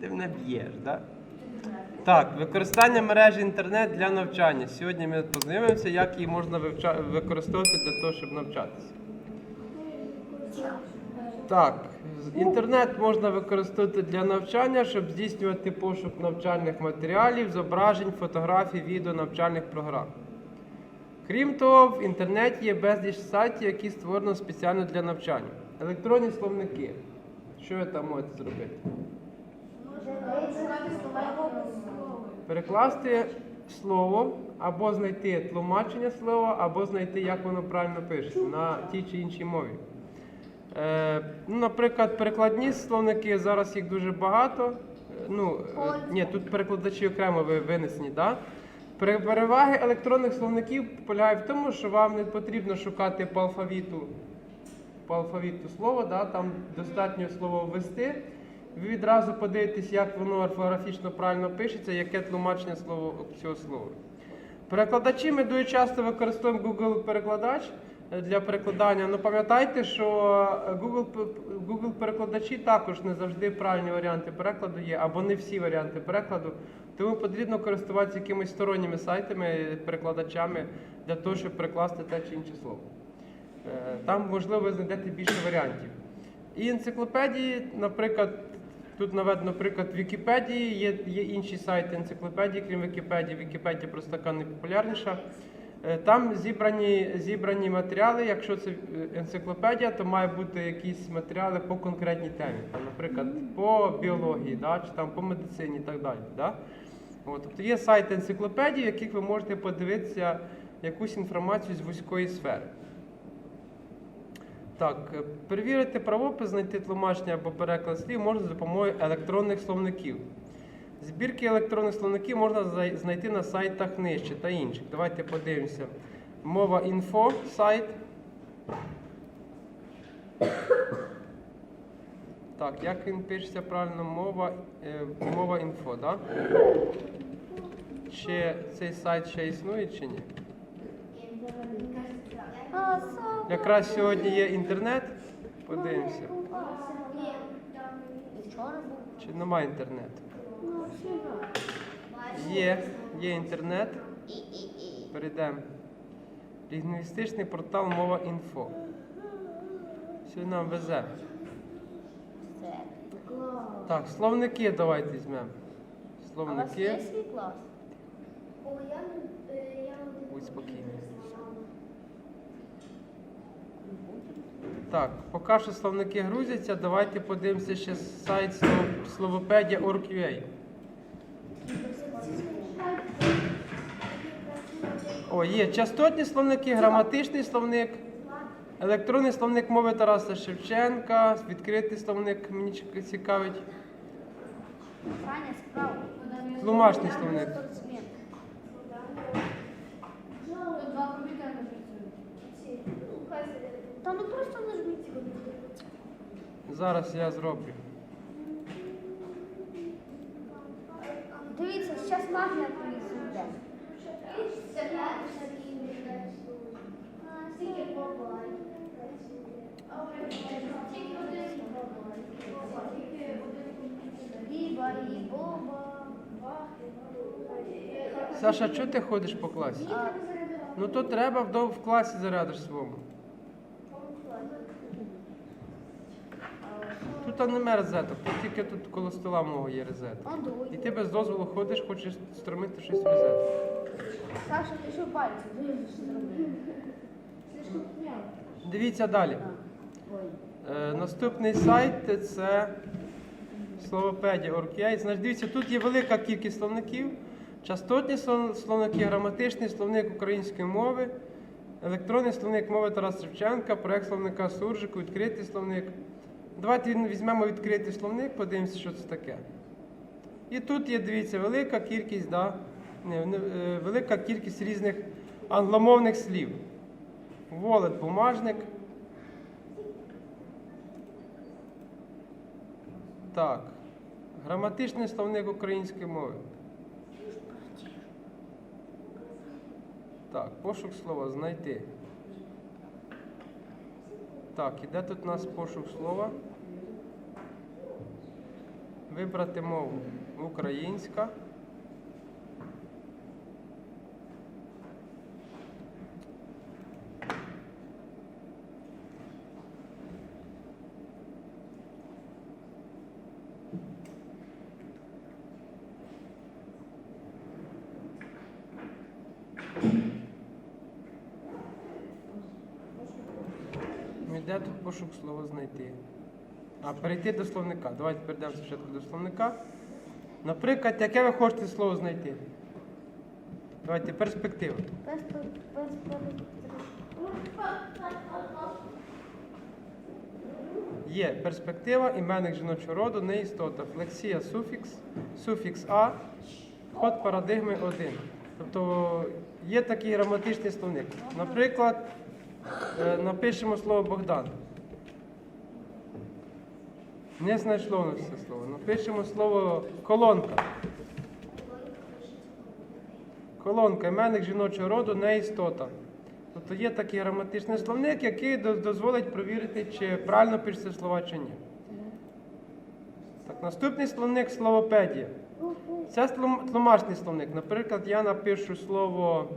Ти мене б'єш, да? Так, використання мережі інтернет для навчання. Сьогодні ми познайомимося, як її можна вивча- використовувати для того, щоб навчатися. Так, інтернет можна використовувати для навчання, щоб здійснювати пошук навчальних матеріалів, зображень, фотографій, відео, навчальних програм. Крім того, в інтернеті є безліч сайтів, які створено спеціально для навчання. Електронні словники. Що ви там можете зробити? Перекласти слово або знайти тлумачення слова, або знайти, як воно правильно пишеться на тій чи іншій мові. Е, ну, наприклад, перекладні словники, зараз їх дуже багато. Е, Ну, е, ні, тут перекладачі окремо винесені, да? Пере- Переваги електронних словників полягають в тому, що вам не потрібно шукати по алфавіту, по алфавіту слово, да? там достатньо слово ввести. Ви відразу подивитесь, як воно орфографічно правильно пишеться, яке тлумачення слова цього слова. Перекладачі ми дуже часто використовуємо Google перекладач е, для перекладання. Ну пам'ятайте, що е, Google, п- Google перекладачі також не завжди правильні варіанти перекладу є, або не всі варіанти перекладу. Тому потрібно користуватися якимись сторонніми сайтами, перекладачами для того, щоб перекласти те чи інше слово. Е, Там, можливо, ви знайдете більше варіантів. І енциклопедії, наприклад, тут наведено приклад Вікіпедії, є, є інші сайти енциклопедії, крім Вікіпедії. Вікіпедія просто така найпопулярніша. Е, Там зібрані, зібрані матеріали. Якщо це е, енциклопедія, то має бути якісь матеріали по конкретній темі. Там, наприклад, по біології, да, чи там по медицині і так далі. Да? От, тобто є сайти енциклопедії, в яких ви можете подивитися якусь інформацію з вузької сфери. Так, е, перевірити правопис, знайти тлумачення або переклад слів можна за допомогою електронних словників. Збірки електронних словників можна знайти на сайтах нижче та інших. Давайте подивимося. Мова інфо сайт. Так, як він пишеться правильно? Мова, е, мова інфо, так? Чи цей сайт ще існує чи ні? Якраз сьогодні є інтернет. Подивимося. Чи немає інтернету? Є, є інтернет. Перейдемо. Лінгвістичний портал мова інфо. Сьогодні нам везе. Так, словники давайте візьмемо. Словники. Будь спокійний. Так, поки що словники грузяться, давайте подивимося ще сайт слов- словопедія.org.ua. О, є частотні словники, граматичний словник, електронний словник мови Тараса Шевченка, відкритий словник мені цікавить. Тлумачний словник. Спортсмен. Та ну просто нажміть. Зараз я зроблю. Дивіться, зараз магія приїзд йде. Біба. Саша, чого ти ходиш по класі? Ну то треба вдома в класі зарядиш своєму. Тут не розеток, тут тільки тут коло стола мого є розетка. І ти без дозволу ходиш, хочеш стромити щось в розетку. Саша, ти що пальці? Дуже зробив. Дивіться далі. Е, наступний сайт це словопедія.org.ua. Значить, дивіться, тут є велика кількість словників. Частотні словники, граматичний словник української мови, електронний словник мови Тараса Шевченка, проект словника Суржику, відкритий словник. Давайте візьмемо відкритий словник, подивимося, що це таке. І тут є, дивіться, велика кількість, да, не, не, е, велика кількість різних англомовних слів. Волет, бумажник. Так. Граматичний словник української мови. Так, пошук слова знайти. Так, і де тут у нас пошук слова? Вибрати мову українська. Ну, Йде тут пошук слова знайти. А перейти до словника. Давайте перейдемо спочатку до словника. Наприклад, яке ви хочете слово знайти? Давайте перспектива. Є перспектива, іменник жіночого роду, неістота, флексія, суфікс, суфікс А, ход парадигми 1. Тобто є такий граматичний словник. Наприклад, е, напишемо слово Богдан. Не знайшло нас це слово. Напишемо слово колонка. Колонка, іменник жіночого роду, неістота. Тобто є такий граматичний словник, який дозволить провірити, чи правильно пишуться слова чи ні. Так, наступний словник словопедія. Це тлум- тлумачний словник. Наприклад, я напишу слово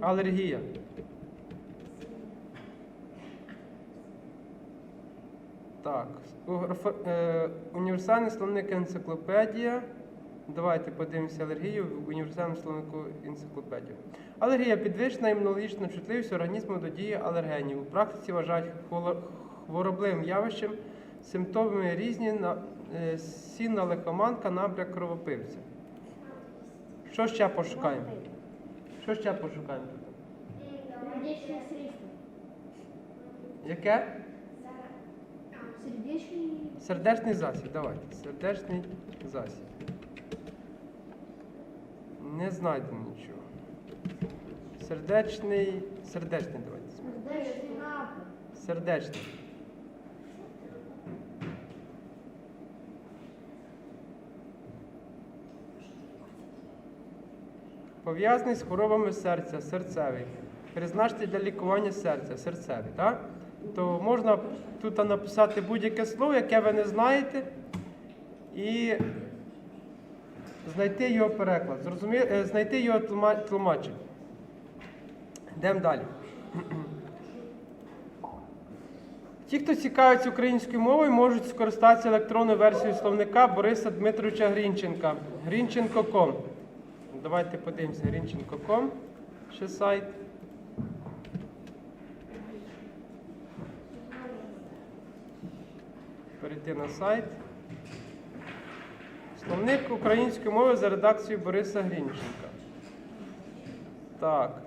алергія. Так, е, універсальний словник енциклопедія. Давайте подивимося алергію в універсальному словнику енциклопедію. Алергія підвищена імунологічна чутливість організму до дії алергенів. У практиці вважають хворобливим явищем, симптомами різні на е, сінна лихоманка, набряк кровопивця. Що ще пошукаємо? Що ще пошукаємо средство. Яке? Сердечный... Сердечний засіб, давайте. Сердечний засіб. Не знайдемо нічого. Сердечний. Сердечний давайте. Сердечный напад. Сердечний. Пов'язаний з хворобами серця, серцевий. Призначте для лікування серця, серцевий. Так? То можна тут написати будь-яке слово, яке ви не знаєте, і знайти його переклад. Е, Знайти його тлума- тлумачення. Йдемо далі. Ті, хто цікавиться українською мовою, можуть скористатися електронною версією словника Бориса Дмитровича Грінченка. Грінченко.ком. Давайте подивимося Грінченко.ком. Ще сайт. Перейти на сайт. Словник української мови за редакцією Бориса Грінченка. Так.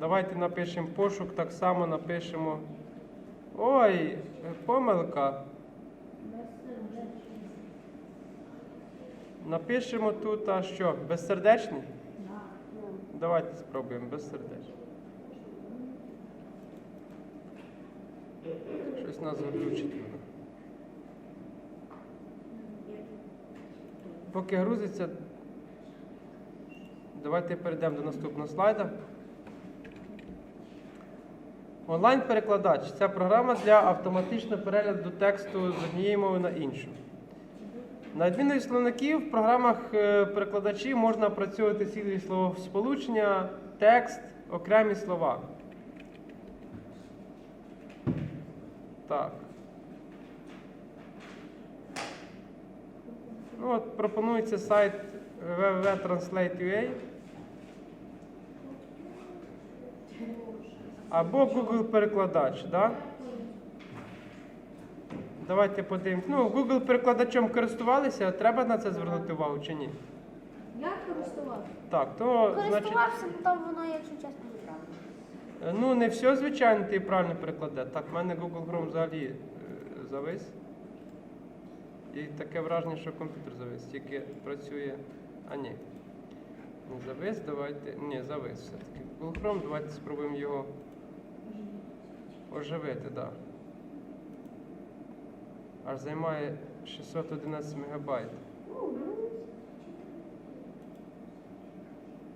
Давайте напишемо пошук, так само напишемо. Ой, помилка. Напишемо тут, а що, безсердечний? Давайте спробуємо безсердечний. Щось нас глючить воно. Поки грузиться, давайте перейдемо до наступного слайда. Онлайн-перекладач це програма для автоматичного перегляду тексту з однієї мови на іншу. На відміну від словників, в програмах е, перекладачів можна опрацьовувати цілі словосполучення, текст, окремі слова. Так. Ну, от пропонується сайт www.translate.ua або Google перекладач, да? Давайте подивимось. Ну, Google перекладачем користувалися, треба на це звернути увагу чи ні? Я користувався. Так, то значить. Користувався, бо там воно, якщо чесно, Ну, не все, звичайно, ти правильно перекладе. Так, в мене Google Chrome взагалі е, завис. І таке враження, що комп'ютер завис, тільки працює. А ні. Не завис, давайте. Ні, завис все-таки. Google Chrome, давайте спробуємо його оживити, так. Да. Аж займає 611 мегабайт.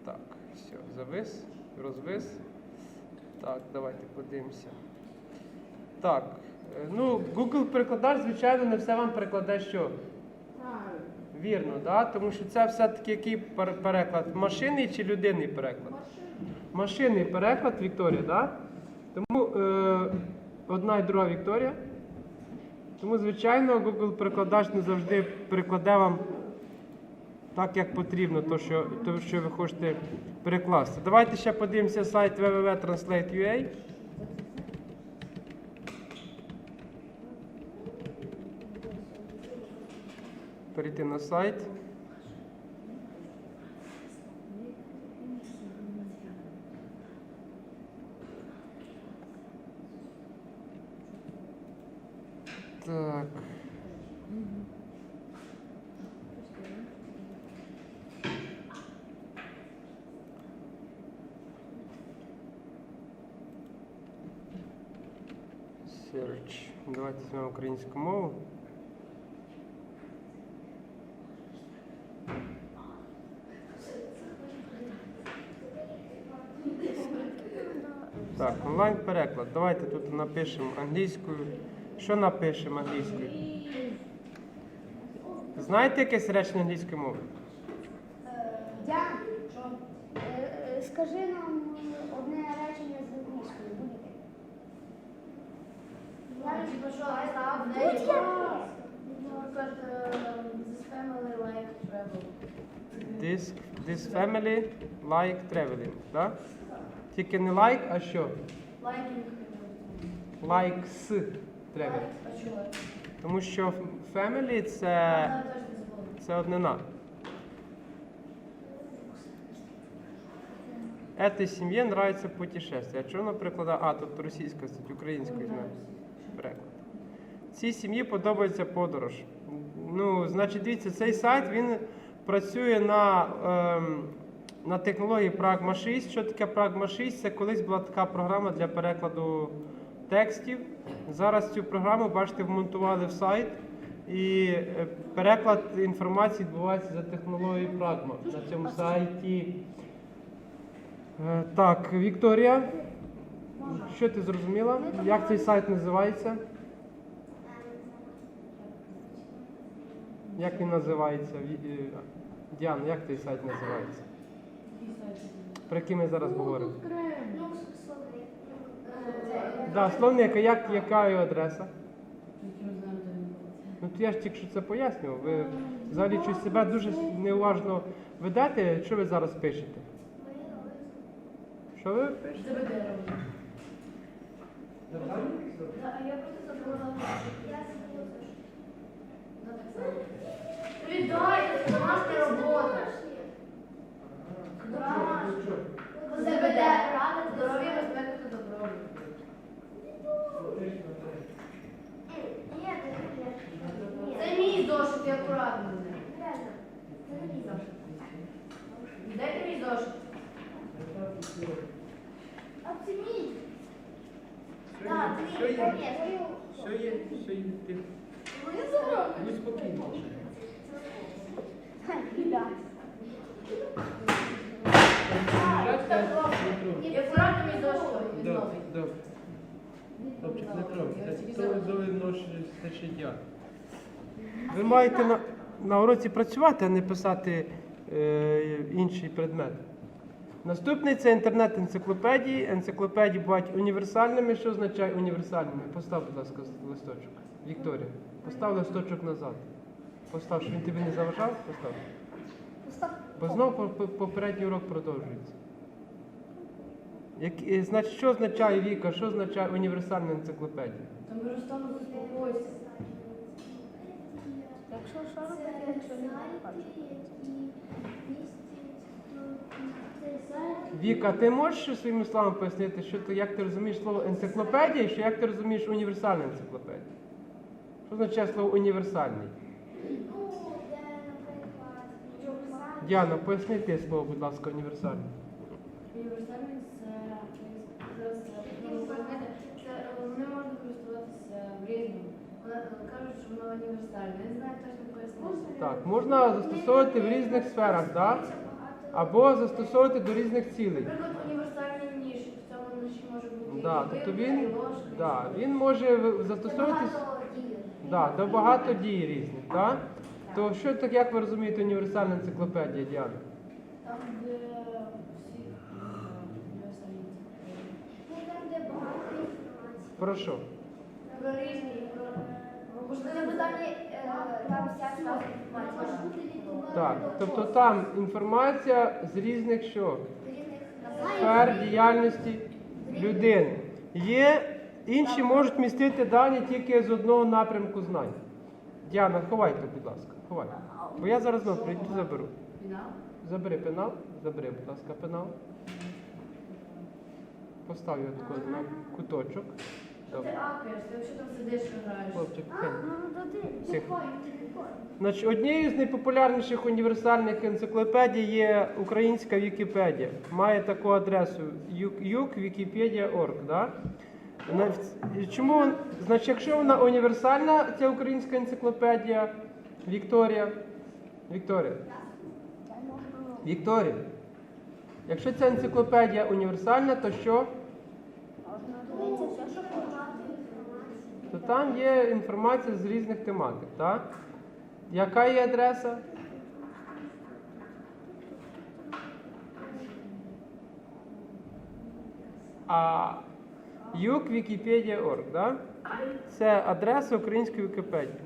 Так, все, завис, розвис. Так, давайте подивимося. Так, Е, Ну, Google перекладач, звичайно, не все вам перекладе що? Вірно, да? тому що це все-таки який переклад? Машинний чи людинний переклад? Машинний переклад Вікторія, да? Тому е, одна і друга Вікторія. Тому, звичайно, Google перекладач не завжди перекладе вам так, як потрібно, то, що, то, що ви хочете перекласти. Давайте ще подивимося сайт www.translate.ua. Перейти на сайт. Так. Search. Давайте візьмемо українську мову. Так, онлайн переклад. Давайте тут напишемо англійською. Що напишемо англійською? Знаєте якесь речення англійської мови? Діана, е, е, скажи нам е, одне речення з англійської, будь-яке. Знаєш, про що я знав, Будь де яке. Наприклад, е, this family like travel. This, family like traveling. Да? Тільки не like, а що? Liking. Likes traveling. Тому що family це, це однина. Этой семье нравится путешествие. А чого вона перекладає? А, тут російська стать, українською знаю. Переклад. Цій сім'ї подобається подорож. Ну, значить, дивіться, цей сайт він працює на, ем, на технології Pragma 6. Що таке Pragma 6? Це колись була така програма для перекладу текстів. Зараз цю програму, бачите, вмонтували в сайт. І е, переклад інформації відбувається за технологією Pragma на цьому сайті. Е, Так, Вікторія, що ти зрозуміла? Як цей сайт називається? Як він називається? Діана, як цей сайт називається? Про який ми зараз говоримо? Да, словник, а як, яка його адреса? Ну то я ж тільки що це пояснював. Ви взагалі щось себе дуже неуважно ведете. Що ви зараз пишете? Що ви пишете? Я просто забула. Віддай, це домашня робота. ЗБД, здоров'я, безпека та добробут. Це мій зошит, я акуратно з ним. Це не мій зошит. Дайте мій зошит. А це мій. Так, Що твій, є? конечно. Що є? Що є? Ти Ви забрали. будь спокійно. Я акуратно мій зошит Добре, відновий. добре. Хлопчик, не трогай. Це то ноші я. Ви маєте на, на уроці працювати, а не писати е, інший предмет. Наступний це інтернет-енциклопедії. Енциклопедії бувають універсальними. Що означає універсальними? Постав, будь ласка, листочок. Вікторія, постав листочок назад. Постав, щоб він тобі не заважав, постав. Постав. Бо знову по- по- попередній урок продовжується. Як, е, значить, що означає Віка, що означає універсальна енциклопедія? Та ми Рустам заспокойся. Якщо що робити, якщо не хочеш. Віка, ти можеш своїми словами пояснити, що ти, як ти розумієш слово енциклопедія, і що як ти розумієш універсальна енциклопедія? Що означає слово універсальний? Діана, поясни ти слово, будь ласка, універсальний. Універсальний це ну, це вони можна користуватися в різному. Вони кажуть, що воно універсальне. Я не знаю точно пояснити. Так, можна застосовувати в різних сферах, так? Або застосовувати до різних цілей. Наприклад, універсальний ніж. В цьому ніші може бути Да, тобто і він, ложка, і да, він може в- застосовуватись Багато дій. да, до багато дій різних. Да? То що так, як ви розумієте, універсальна енциклопедія, Діана? Там, де всі е, універсальні. Ну, там, де багато інформації. Про що? Про різні. Е. Так, тобто там інформація з різних що? Сфер діяльності людини. Є інші можуть містити дані тільки з одного напрямку знань. Діана, ховайте, будь ласка, ховайте. Бо я зараз знову прийду заберу. Забери пенал, забери, будь ласка, пенал. Постав його на куточок. Що ти акаєш? Ти взагалі там сидиш і граєш. Хлопчик, А, кинь. ну. Тихо. Значить, однією з найпопулярніших універсальних енциклопедій є українська Вікіпедія. Має таку адресу ukwikipedia.org. Да? Чому? вон- Значить, якщо вона універсальна, ця українська енциклопедія, Вікторія. Вікторія. Вікторія. Якщо ця енциклопедія універсальна, то що? Дивіться, все, що багато інформації. То там є інформація з різних тематик. Так? Яка є адреса? А ukwikipedia.org, да? це адреса української Вікіпедії.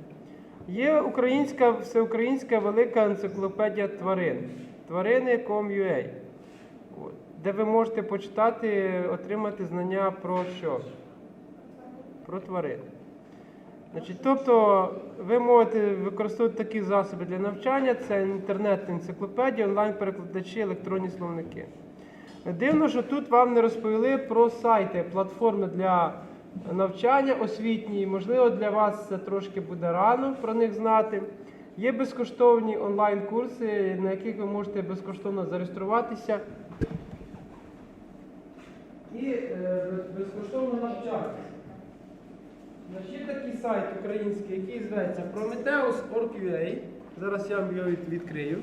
Є українська всеукраїнська велика енциклопедія тварин. Тварини.com.ua, де ви можете почитати, отримати знання про що? Про тварин. Значить, тобто ви можете використовувати такі засоби для навчання: це інтернет-енциклопедія, онлайн-перекладачі, електронні словники. Дивно, що тут вам не розповіли про сайти, платформи для навчання освітні. Можливо, для вас це трошки буде рано про них знати. Є безкоштовні онлайн-курси, на яких ви можете безкоштовно зареєструватися і е, безкоштовно навчатися. Є такий сайт український, який зветься Prometheus.org.ua. Зараз я вам його відкрию.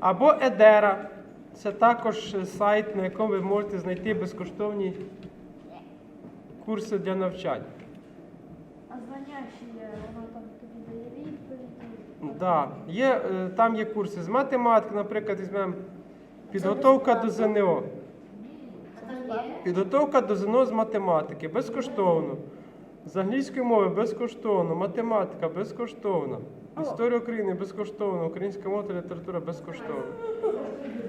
Або Едера. Це також сайт, на якому ви можете знайти безкоштовні курси для навчання. А звання ще є, воно там тобі дає відповіді. Да. Є, е, там є курси з математики, наприклад, візьмемо підготовка до ЗНО. Підготовка до ЗНО з математики безкоштовно. З англійської мови безкоштовно, математика безкоштовно, історія України безкоштовно, українська мова та література безкоштовно.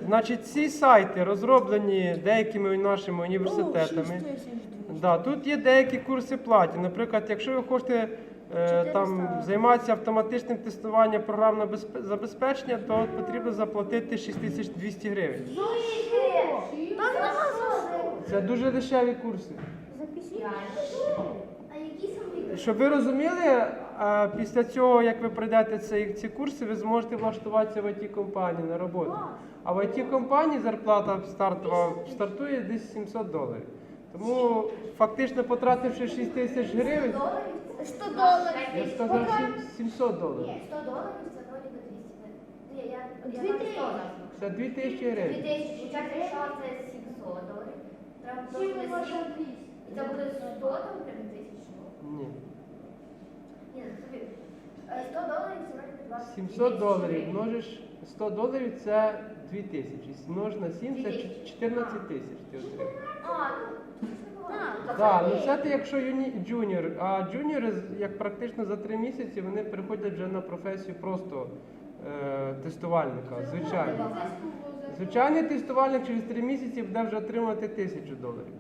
Значить, ці сайти розроблені деякими нашими університетами. Да, тут є деякі курси платні. Наприклад, якщо ви хочете е, там, займатися автоматичним тестуванням програмного безпе- забезпечення, то потрібно заплатити 6200 гривень. Це дуже дешеві курси. Запишіть. А які саме? Щоб ви розуміли, після цього, як ви пройдете ці, ці курси, ви зможете влаштуватися в it компанії на роботу. А в it компанії зарплата стартова стартує десь 700 доларів. Тому фактично потративши 6 тисяч гривень, 100 доларів. я сказав сім- 700 доларів. Ні, 100 доларів це вроді би 200. Ні, я, я. 100 назвав. Це 2 тисячі гривень. 2000, почати, якщо це 700 доларів, треба Чим просто ми можемо 7. І це буде 100 там прям тисяч. Ні. Ні, ну, тобі. е, 100 доларів це вроді би 20 700 доларів множиш 100 доларів це 2 тисячі. Множ на 7 це 14 тисяч ти отримаєш. А, ну, Так. Ну це ти якщо юні, джуніор, а джуніори, з- як практично за три місяці, вони переходять вже на професію просто е, тестувальника, звичайно. Звичайний тестувальник через три місяці буде вже отримувати тисячу доларів.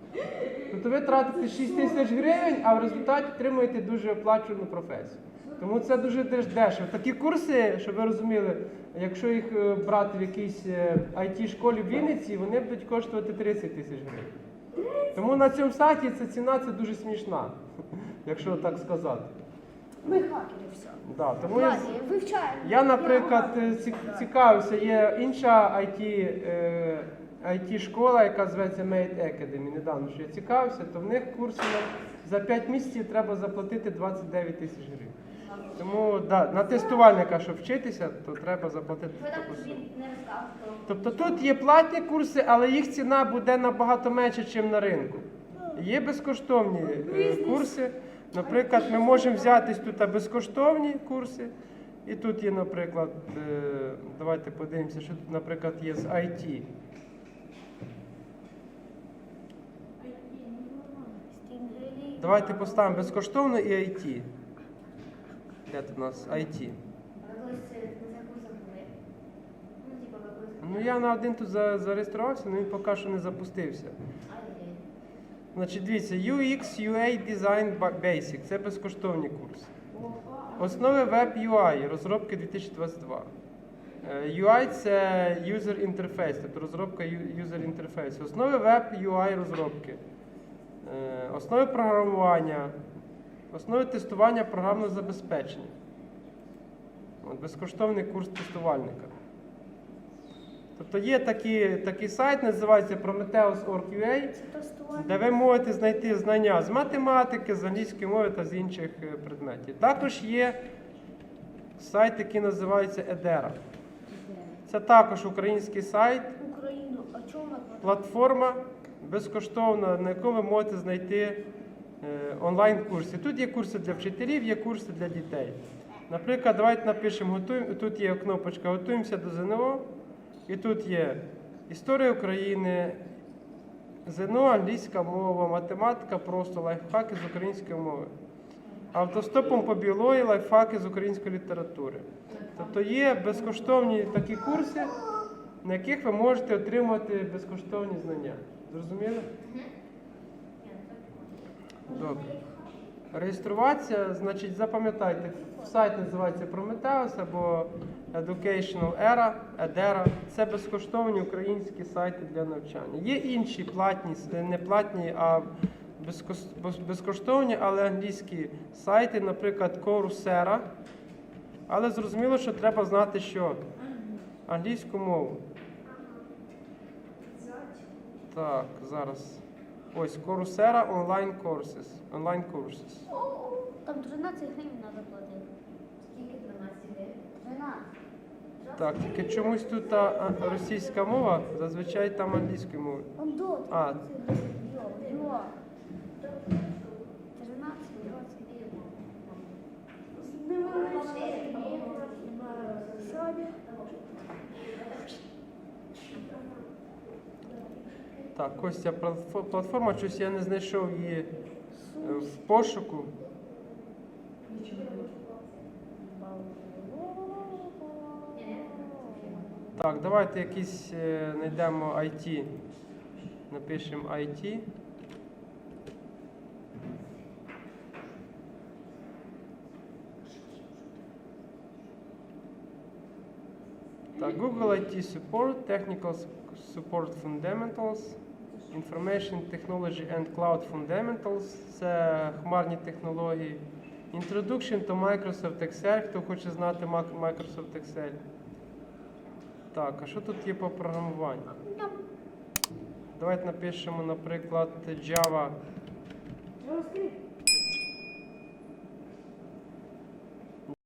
Тобто ви тратите 6 тисяч гривень, а в результаті отримуєте дуже оплачувану професію. Тому це дуже деш- дешево. Такі курси, щоб ви розуміли, якщо їх е, брати в якійсь it школі в Вінниці, вони будуть коштувати 30 тисяч гривень. Тому на цьому сайті ця ціна це дуже смішна, якщо так сказати. Ми хакери все. Да, тому я, вивчаємо. я, наприклад, е, цікавився, є інша IT, е, IT школа, яка зветься Made Academy. Недавно що я цікавився, то в них курси за 5 місяців треба заплатити 29 тисяч гривень. Тому да, на тестувальника, щоб вчитися, то треба заплатити таку суму. Тобто тут є платні курси, але їх ціна буде набагато менше, ніж на ринку. Є безкоштовні е, курси. Наприклад, ми можемо взяти тут безкоштовні курси. І тут є, наприклад, е, давайте подивимося, що тут, наприклад, є з IT. Давайте поставимо безкоштовно і IT. Де тут у нас IT? Ну. Ну я на один тут за- зареєструвався, але він поки що не запустився. Значить, дивіться, UX, UA Design Basic це безкоштовні курси. Основи веб UI, розробки 2022. Е, UI це user interface, тобто розробка user interface. Основи веб UI розробки. Е, Основи програмування, основи тестування програмного забезпечення. От, безкоштовний курс тестувальника. Тобто є такий, такий сайт, називається Prometheus.org.ua, де ви можете знайти знання з математики, з англійської мови та з інших е, предметів. Також є сайт, який називається Edera. Це також український сайт, платформа безкоштовна, на яку ви можете знайти е, онлайн-курси. Тут є курси для вчителів, є курси для дітей. Наприклад, давайте напишемо, тут є кнопочка Готуємося до ЗНО. І тут є історія України, ЗНО, англійська мова, математика, просто лайфхаки з української мови. Автостопом по білої лайфхаки з української літератури. Тобто є безкоштовні такі курси, на яких ви можете отримати безкоштовні знання. Зрозуміли? Добре. Реєструватися, значить, запам'ятайте, сайт називається Prometheus або Educational Era, Edera. Це безкоштовні українські сайти для навчання. Є інші платні, не платні, а безкоштовні, але англійські сайти, наприклад, Coursera. Але зрозуміло, що треба знати, що англійську мову. Так, зараз. Ось Coursera Online Courses. Online Courses. Там 13 гривень треба платити. Скільки 12 гривень? 13. Так, тільки чомусь тут а, а, російська мова, зазвичай там англійською мовою. А. Йо, йо. 13, 20. Сьогодні. Так, платфо- платформа, щось я не знайшов її е, в пошуку. Так, давайте якийсь е, знайдемо IT. Напишемо IT. Так, Google IT Support, Technical Support Fundamentals, Information Technology and Cloud Fundamentals, це хмарні технології. Introduction to Microsoft Excel, хто хоче знати Microsoft Excel. Так, а що тут є по програмуванню? Давайте напишемо, наприклад, Java. JavaScript.